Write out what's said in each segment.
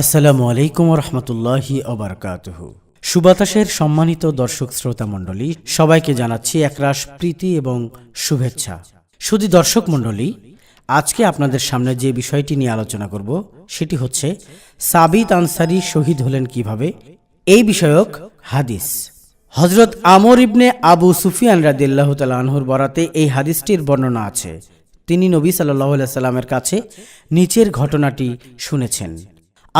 আসসালামু আলাইকুম রহমতুল্লাহি অবরকাতহ সুবাতাসের সম্মানিত দর্শক শ্রোতা মণ্ডলী, সবাইকে জানাচ্ছি একরাশ প্রীতি এবং শুভেচ্ছা। শুধু দর্শক মণ্ডলী, আজকে আপনাদের সামনে যে বিষয়টি নিয়ে আলোচনা করব, সেটি হচ্ছে সাবিত আনসারি শহীদ হলেন কীভাবে? এই বিষয়ক হাদিস। হজরত আমর ইবনে আবু সুফিয়ান রাদিল্লাহ আনহুর বরাতে এই হাদিসটির বর্ণনা আছে। তিনি নবী সাল্লাহ সাল্লামের কাছে নিচের ঘটনাটি শুনেছেন।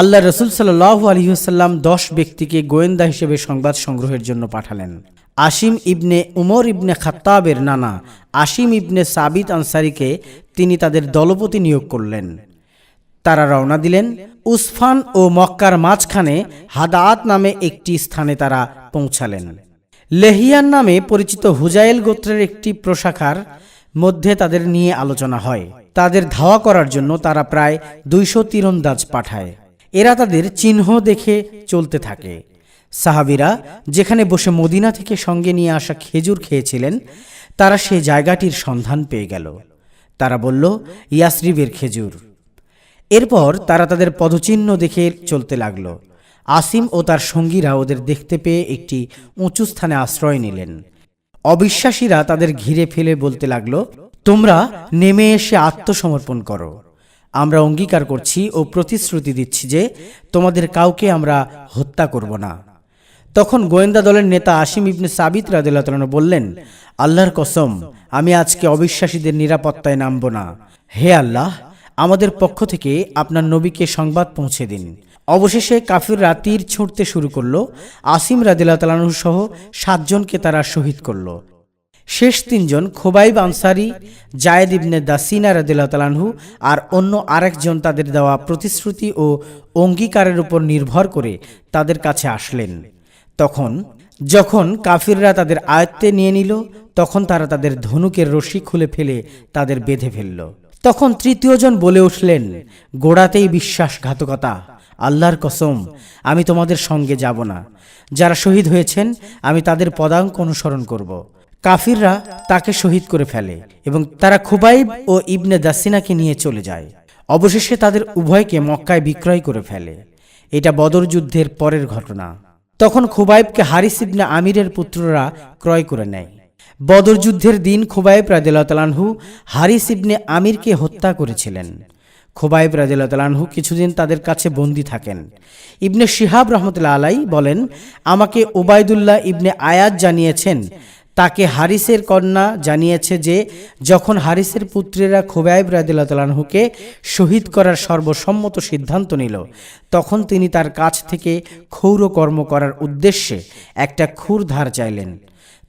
আল্লাহ রসুল সাল্লাহ আলহিহাল্লাম দশ ব্যক্তিকে গোয়েন্দা হিসেবে সংবাদ সংগ্রহের জন্য পাঠালেন। আসিম ইবনে উমর ইবনে খাত্তাবের নানা আসিম ইবনে সাবিত আনসারিকে তিনি তাদের দলপতি নিয়োগ করলেন। তারা রওনা দিলেন। উসফান ও মক্কার মাঝখানে হাদাত নামে একটি স্থানে তারা পৌঁছালেন। লেহিয়ান নামে পরিচিত হুজাইল গোত্রের একটি প্রশাখার মধ্যে তাদের নিয়ে আলোচনা হয়। তাদের ধাওয়া করার জন্য তারা প্রায় দুইশো তীরন্দাজ পাঠায়। এরা তাদের চিহ্ন দেখে চলতে থাকে। সাহাবিরা যেখানে বসে মদিনা থেকে সঙ্গে নিয়ে আসা খেজুর খেয়েছিলেন, তারা সেই জায়গাটির সন্ধান পেয়ে গেল। তারা বলল, ইয়াসরিবের খেজুর। এরপর তারা তাদের পদচিহ্ন দেখে চলতে লাগল। আসিম ও তার সঙ্গীরা ওদের দেখতে পেয়ে একটি উঁচু স্থানে আশ্রয় নিলেন। অবিশ্বাসীরা তাদের ঘিরে ফেলে বলতে লাগল, তোমরা নেমে এসে আত্মসমর্পণ করো। আমরা অঙ্গীকার করছি ও প্রতিশ্রুতি দিচ্ছি যে তোমাদের কাউকে আমরা হত্যা করব না। তখন গোয়েন্দা দলের নেতা আসিম ইবনে সাবিত রাদিল্লাহ বললেন, আল্লাহর কসম, আমি আজকে অবিশ্বাসীদের নিরাপত্তায় নামব না। হে আল্লাহ, আমাদের পক্ষ থেকে আপনার নবীকে সংবাদ পৌঁছে দিন। অবশেষে কাফির রাতির ছুটতে শুরু করল। আসিম রাদিল্লাহ তালানহ সহ সাতজনকে তারা শহীদ করল। শেষ তিনজন খোবাইব আনসারি, জায়েদ ইবনে দাসিনা রাদিল্লাহ তালানহু আর অন্য আরেকজন তাদের দেওয়া প্রতিশ্রুতি ও অঙ্গীকারের উপর নির্ভর করে তাদের কাছে আসলেন। তখন, যখন কাফিররা তাদের আয়ত্তে নিয়ে নিল, তখন তারা তাদের ধনুকের রশি খুলে ফেলে তাদের বেঁধে ফেলল। তখন তৃতীয়জন বলে উঠলেন, গোড়াতেই বিশ্বাসঘাতকতা, আল্লাহর কসম, আমি তোমাদের সঙ্গে যাব না। যারা শহীদ হয়েছেন, আমি তাদের পদাঙ্ক অনুসরণ করব। কাফিররা তাকে শহীদ করে ফেলে এবং তারা খুবাইব ও ইবনে দাসিনাকে নিয়ে চলে যায়। অবশেষে তাদের উভয়কে মক্কায় বিক্রয় করে ফেলে। এটা বদর যুদ্ধের পরের ঘটনা। তখন খুবাইবকে হারিস ইবনে আমিরের পুত্ররা ক্রয় করে নেয়। বদর যুদ্ধের দিন খুবাইব রাদিল্লাহু হারিস ইবনে আমিরকে হত্যা করেছিলেন। খোবাইব রাজিল্লাহু কিছুদিন তাদের কাছে বন্দী থাকেন। ইবনে শিহাব রহমতুল্লা আলাই বলেন, আমাকে ওবায়দুল্লাহ ইবনে আয়াত জানিয়েছেন তাকে হারিসের কন্যা জানিয়েছে যে, যখন হারিসের পুত্রেরা খোবাইব রাদিল্লাহকে শহীদ করার সর্বসম্মত সিদ্ধান্ত নিল, তখন তিনি তার কাছ থেকে ক্ষৌর কর্ম করার উদ্দেশ্যে একটা খুর ধার চাইলেন।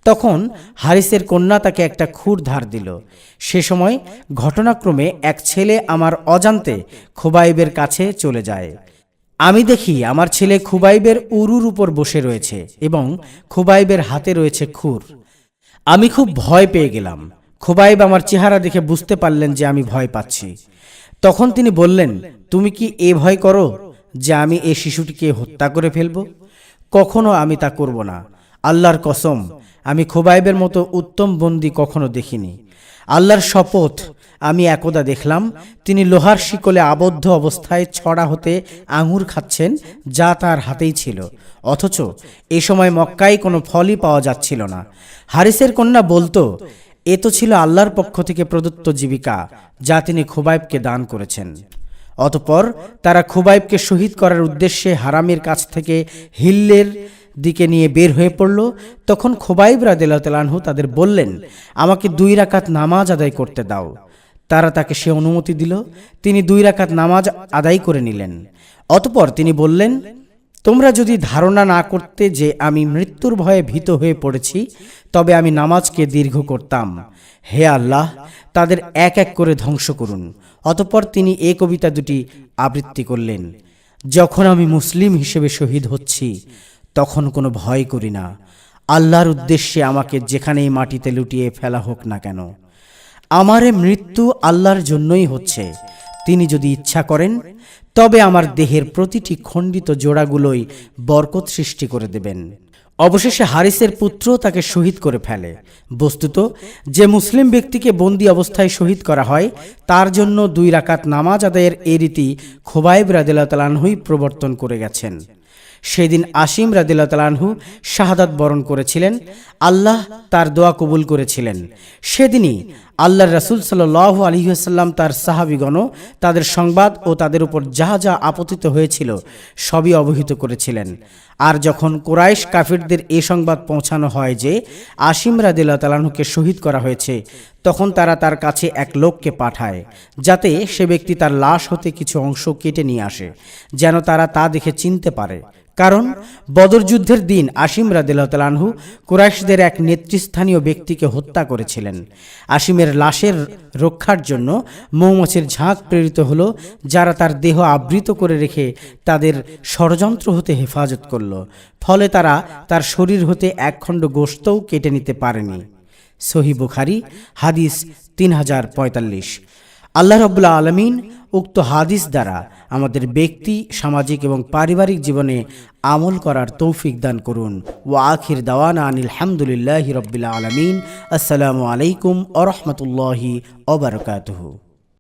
তখন হারিসের কন্যা তাকে একটা খুর ধার দিল। সে সময় ঘটনাক্রমে এক ছেলে আমার অজান্তে খোবাইবের কাছে চলে যায়। আমি দেখি আমার ছেলে খুবাইবের উরুর উপর বসে রয়েছে এবং খুবাইবের হাতে রয়েছে খুর আমি খুব ভয় পেয়ে গেলাম। খোবাইব আমার চেহারা দেখে বুঝতে পারলেন যে আমি ভয় পাচ্ছি। তখন তিনি বললেন, তুমি কি এ ভয় করো যে আমি এ শিশুটিকে হত্যা করে ফেলব? কখনো আমি তা করব না। আল্লাহর কসম, আমি খোবাইবের মতো উত্তম বন্দি কখনো দেখিনি। আল্লাহর শপথ আমি একদা দেখলাম, তিনি লোহার শিকলে আবদ্ধ অবস্থায় ছড়া হতে আঙুর খাচ্ছেন, যা তার হাতেই ছিল। অথচ এ সময় মক্কায় কোনো ফলই পাওয়া যাচ্ছিল না। হারিসের কন্যা বলতো, এ তো ছিল আল্লাহর পক্ষ থেকে প্রদত্ত জীবিকা, যা তিনি খোবাইবকে দান করেছেন। অতপর তারা খোবাইবকে শহীদ করার উদ্দেশ্যে হারামের কাছ থেকে হিল্লের দিকে নিয়ে বের হয়ে পড়ল। তখন খোবাইব রাদিল্লাহু তাদের বললেন, আমাকে দুই রাকাত নামাজ আদায় করতে দাও। তারা তাকে সে অনুমতি দিল। তিনি দুই রাকাত নামাজ আদায় করে নিলেন। অতপর তিনি বললেন, তোমরা যদি ধারণা না করতে যে আমি মৃত্যুর ভয়ে ভীত হয়ে পড়েছি, তবে আমি নামাজকে দীর্ঘ করতাম। হে আল্লাহ, তাদের এক এক করে ধ্বংস করুন। অতপর তিনি এ কবিতা দুটি আবৃত্তি করলেন। যখন আমি মুসলিম হিসেবে শহীদ হচ্ছি, তখন কোনো ভয় করি না। আল্লাহর উদ্দেশ্যে আমাকে যেখানেই মাটিতে লুটিয়ে ফেলা হোক না কেন। আমারে মৃত্যু আল্লাহর জন্যই হচ্ছে। তিনি যদি ইচ্ছা করেন, তবে আমার দেহের প্রতিটি খণ্ডিত জোড়াগুলোই বরকত সৃষ্টি করে দেবেন। অবশেষে হারিসের পুত্র তাকে শহীদ করে ফেলে। বস্তুত, যে মুসলিম ব্যক্তিকে বন্দি অবস্থায় শহীদ করা হয়, তার জন্য দুই রাকাত নামাজ আদায়ের এই রীতি খোবাইব রাদিল্লাহ তালানহুই প্রবর্তন করে গেছেন। সেদিন আসিম রাদিল্লাহ তালানহু শাহাদাত বরণ করেছিলেন। আল্লাহ তার দোয়া কবুল করেছিলেন। সেদিনই আল্লাহর রাসুল সাল্লাহ আলহিহাসাল্লাম তার সাহাবিগণ তাদের সংবাদ ও তাদের উপর যা যা আপতিত হয়েছিল, সবই অবহিত করেছিলেন। আর যখন কোরাইশ কাফিরদের এ সংবাদ পৌঁছানো হয় যে আসিম তালাহুকে শহীদ করা হয়েছে, তখন তারা তার কাছে এক লোককে পাঠায়, যাতে সে ব্যক্তি তার লাশ হতে কিছু অংশ কেটে নিয়ে আসে, যেন তারা তা দেখে চিনতে পারে। কারণ বদর যুদ্ধের দিন আসিম রাদিল্লাহতালানহু কুরাইশদের এক নেতৃস্থানীয় ব্যক্তিকে হত্যা করেছিলেন। আসিমের লাশের রক্ষার জন্য মৌমাছির ঝাঁক প্রেরিত হলো, যারা তার দেহ আবৃত করে রেখে তাদের ষড়যন্ত্র হতে হেফাজত করল। ফলে তারা তার শরীর হতে একখণ্ড গোস্তও কেটে নিতে পারেনি। সহি বুখারি, হাদিস তিন হাজার পঁয়তাল্লিশ। আল্লাহ রবুল্লা আলমিন উক্ত হাদিস দ্বারা আমাদের ব্যক্তি, সামাজিক এবং পারিবারিক জীবনে আমল করার তৌফিক দান করুন। ও আখির দাওয়ানা আনিল হামদুলিল্লাহ রবিল্লা আলমিন। আসসালামু আলাইকুম আ রহমতুল্লাহি ওবরকাতহু